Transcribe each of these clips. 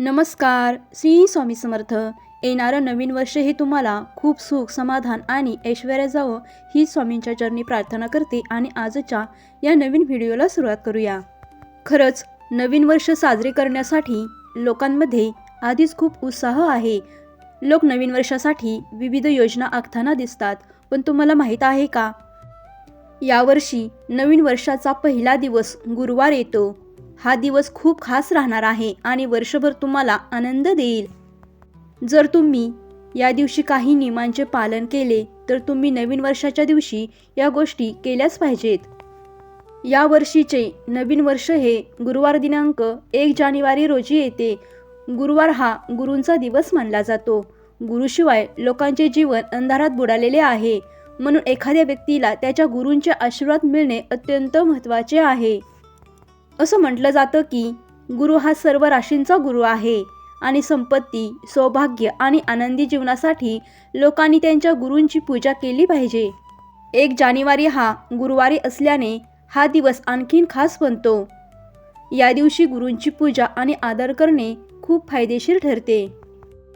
नमस्कार श्री स्वामी समर्थ. येणारं नवीन वर्ष हे तुम्हाला खूप सुख समाधान आणि ऐश्वर्या जावं ही स्वामींच्या चरणी प्रार्थना करते आणि आजच्या या नवीन व्हिडिओला सुरुवात करूया. खरंच नवीन वर्ष साजरे करण्यासाठी लोकांमध्ये आधीच खूप उत्साह आहे. लोक नवीन वर्षासाठी विविध योजना आखताना दिसतात पण तुम्हाला माहीत आहे का? यावर्षी नवीन वर्षाचा पहिला दिवस गुरुवार येतो. हा दिवस खूप खास राहणार आहे आणि वर्षभर तुम्हाला आनंद देईल. जर तुम्ही या दिवशी काही नियमांचे पालन केले तर तुम्ही नवीन वर्षाच्या दिवशी या गोष्टी केल्याच पाहिजेत. या वर्षीचे नवीन वर्ष हे गुरुवार दिनांक एक जानेवारी रोजी येते. गुरुवार हा गुरूंचा दिवस मानला जातो. गुरुशिवाय लोकांचे जीवन अंधारात बुडालेले आहे. म्हणून एखाद्या व्यक्तीला त्याच्या गुरूंचे आशीर्वाद मिळणे अत्यंत महत्त्वाचे आहे. असं म्हटलं जातं की गुरु हा सर्व राशींचा गुरु आहे आणि संपत्ती सौभाग्य आणि आनंदी जीवनासाठी लोकांनी त्यांच्या गुरूंची पूजा केली पाहिजे. एक जानेवारी हा गुरुवारी असल्याने हा दिवस आणखीन खास बनतो. या दिवशी गुरूंची पूजा आणि आदर करणे खूप फायदेशीर ठरते.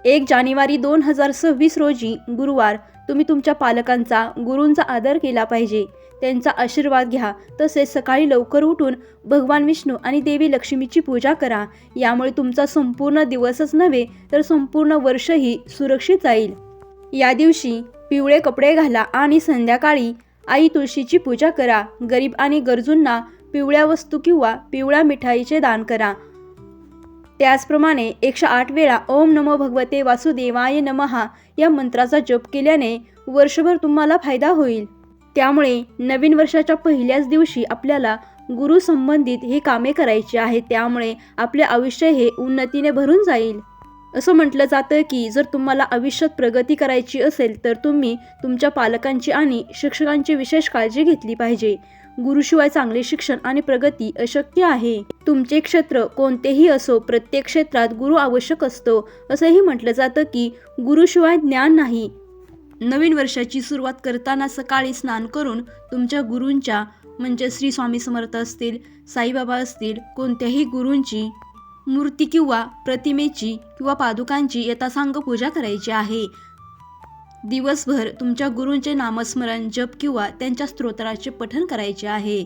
एक जानेवारी दोन हजार सव्वीस रोजी गुरुवार तुम्ही तुमच्या पालकांचा गुरूंचा आदर केला पाहिजे. त्यांचा आशीर्वाद घ्या. तसेच सकाळी लवकर उठून भगवान विष्णू आणि देवी लक्ष्मीची पूजा करा. यामुळे तुमचा संपूर्ण दिवसच नव्हे तर संपूर्ण वर्षही सुरक्षित जाईल. या दिवशी पिवळे कपडे घाला आणि संध्याकाळी आई तुळशीची पूजा करा. गरीब आणि गरजूंना पिवळ्या वस्तू किंवा पिवळ्या मिठाईचे दान करा. त्याचप्रमाणे एकशे आठ वेळा ओम नमो भगवते वासुदेवाय नमहा या मंत्राचा जप केल्याने वर्षभर तुम्हाला फायदा होईल. त्यामुळे नवीन वर्षाच्या पहिल्याच दिवशी आपल्याला गुरु संबंधित हे कामे करायची आहेत. त्यामुळे आपले आयुष्य हे उन्नतीने भरून जाईल. असं म्हटलं जातं की जर तुम्हाला आयुष्यात प्रगती करायची असेल तर तुम्ही तुमच्या पालकांची आणि शिक्षकांची विशेष काळजी घेतली पाहिजे. गुरुशिवाय चांगले शिक्षण आणि प्रगती अशक्य आहे. तुमचे क्षेत्र कोणतेही असो प्रत्येक क्षेत्रात गुरु आवश्यक असतो असंही म्हटलं जातं की गुरुशिवाय ज्ञान नाही. नवीन वर्षाची सुरुवात करताना सकाळी स्नान करून तुमच्या गुरूंच्या म्हणजे श्री स्वामी समर्थ असतील साईबाबा असतील कोणत्याही गुरूंची मूर्ती किंवा प्रतिमेची किंवा पादुकांची यथासांग पूजा करायची आहे. दिवसभर तुमच्या गुरूंचे नामस्मरण जप किंवा त्यांच्या स्तोत्राचे पठण करायचे आहे.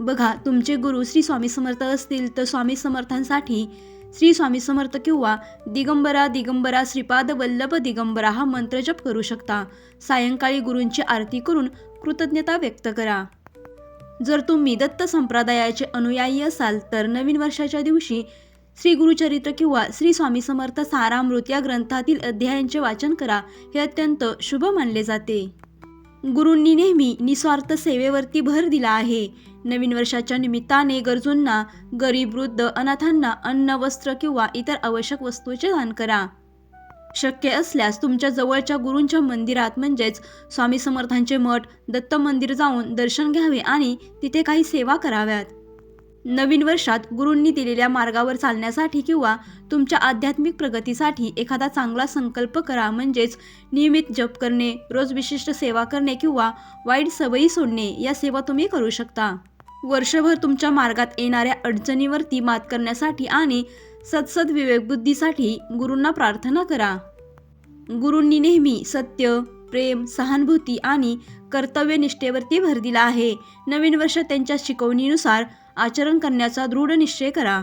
बघा तुमचे गुरु श्री स्वामी समर्थ असतील तर स्वामी समर्थांसाठी श्री स्वामी समर्थ किंवा दिगंबरा दिगंबरा श्रीपाद वल्लभ दिगंबरा हा मंत्र जप करू शकता. सायंकाळी गुरूंची आरती करून कृतज्ञता व्यक्त करा. जर तुम्ही दत्त संप्रदायाचे अनुयायी असाल तर नवीन वर्षाच्या दिवशी श्री गुरुचरित्र किंवा श्री स्वामी समर्थ सारामृत या ग्रंथातील अध्यायांचे वाचन करा. हे अत्यंत शुभ मानले जाते. गुरूंनी नेहमी निस्वार्थ सेवेवरती भर दिला आहे. नवीन वर्षाच्या निमित्ताने गरजूंना गरीब वृद्ध अनाथांना अन्न वस्त्र किंवा इतर आवश्यक वस्तूचे दान करा. शक्य असल्यास तुमच्या जवळच्या गुरूंच्या मंदिरात म्हणजेच स्वामी समर्थांचे मठ दत्त मंदिर जाऊन दर्शन घ्यावे आणि तिथे काही सेवा कराव्यात. नवीन वर्षात गुरूंनी दिलेल्या मार्गावर चालण्यासाठी किंवा तुमच्या आध्यात्मिक प्रगतीसाठी एखादा चांगला संकल्प करा म्हणजेच नियमित जप करणे रोज विशिष्ट सेवा करणे किंवा वाईट सवयी सोडणे या सेवा तुम्ही करू शकता. वर्षभर तुमच्या मार्गात येणाऱ्या अडचणीवरती मात करण्यासाठी आणि सत्सद विवेकबुद्धीसाठी गुरूंना प्रार्थना करा. गुरूंनी नेहमी सत्य प्रेम सहानुभूती आणि कर्तव्यनिष्ठेवरती भर दिला आहे. नवीन वर्ष त्यांच्या शिकवणीनुसार आचरण करण्याचा दृढ निश्चय करा.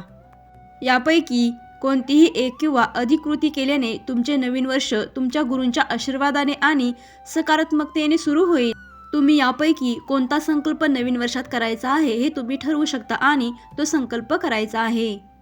यापैकी कोणतीही एक किंवा अधिक कृती केल्याने तुमचे नवीन वर्ष तुमच्या गुरूंच्या आशीर्वादाने आणि सकारात्मकतेने सुरू होईल. तुम्ही यापैकी कोणता संकल्प नवीन वर्षात करायचा आहे हे तुम्ही ठरवू शकता आणि तो संकल्प करायचा आहे.